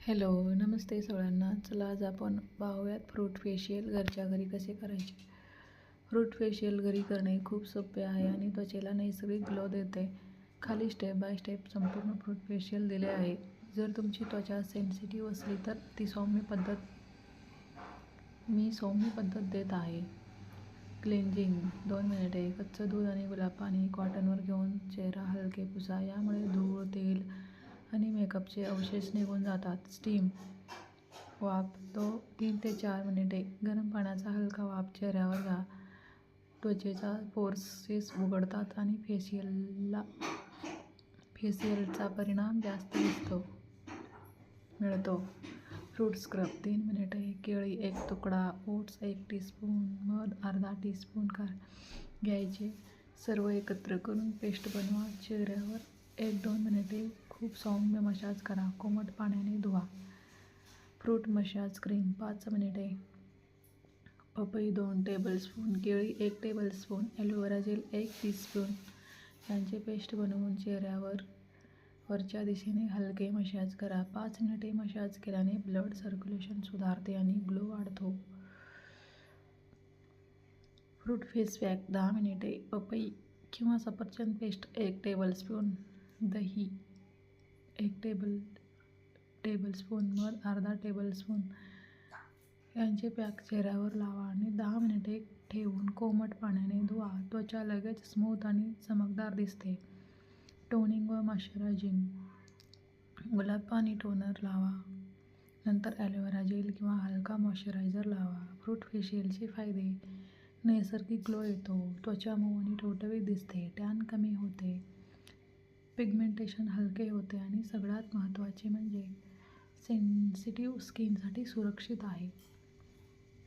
Hello नमस्ते सगळ्यांना. चला आज आपण पाहूयात फ्रूट फेशियल घरच्या घरी कसे करायचे. फ्रूट फेशियल घरी करणे खूप सोपे आहे आणि त्वचेला नैसर्गिक ग्लो देते. खाली स्टेप बाय स्टेप संपूर्ण फ्रूट फेशियल दिले आहे. जर तुमची त्वचा सेन्सिटिव्ह असली तर ती सौम्य पद्धत मी सौम्य पद्धत देत आहे. क्लिन्जिंग दोन मिनिटे कच्चं दूध आणि गुलाब पाणी कॉटनवर घेऊन चेहरा हलके पुसा यामुळे धूळ तेल मेकअपचे अवशेष निघून जातात. स्टीम वाफ तो तीन ते चार मिनिटे गरम पाण्याचा हलका वाफ चेहऱ्यावर घ्या. त्वचेचा फोर्सेस उघडतात आणि फेशियलला फेशियलचा परिणाम जास्त दिसतो मिळतो. फ्रूट स्क्रब तीन मिनिटे केळी एक तुकडा ओट्स एक टीस्पून मध अर्धा टीस्पून कार. घ्यायचे सर्व एकत्र करून पेस्ट बनवा. चेहऱ्यावर एक दोन मिनिटे खूप सौम्य मशाज करा. कोमट पाण्याने धुवा. फ्रूट मशाज क्रीम पाच मिनिटे. पपई दोन टेबलस्पून केळी एक टेबलस्पून ॲलोवेरा जेल एक टीस्पून यांचे पेस्ट बनवून चेहऱ्यावर वरच्या दिशेने हलके मशाज करा. पाच मिनिटे मशाज केल्याने ब्लड सर्क्युलेशन सुधारते आणि ग्लो वाढतो. फ्रूट फेस पॅक दहा मिनिटे. पपई किंवा सफरचंद पेस्ट एक टेबलस्पून दही. एक टेबल टेबलस्पून मध अर्धा टेबलस्पून यांचे पॅक चेहऱ्यावर लावा आणि दहा मिनिटे ठेवून कोमट पाण्याने धुवा. त्वचा लगेच स्मूथ आणि चमकदार दिसते. टोनिंग व मॉइश्चरायझिंग गुलाब पाणी टोनर लावा. नंतर ॲलोवेरा जेल किंवा हलका मॉइश्चरायझर लावा. फ्रूट फेशियलचे फायदे. नैसर्गिक ग्लो येतो. त्वचा मऊ आणि टवटवीत दिसते. टॅन कमी होते. पिगमेंटेशन हलके होते आणि सगळ्यात महत्त्वाचे म्हणजे सेन्सिटिव्ह स्किनसाठी सुरक्षित आहे.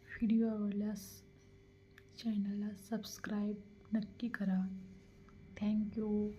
व्हिडिओ आवडल्यास चॅनलला सबस्क्राईब नक्की करा. थँक्यू.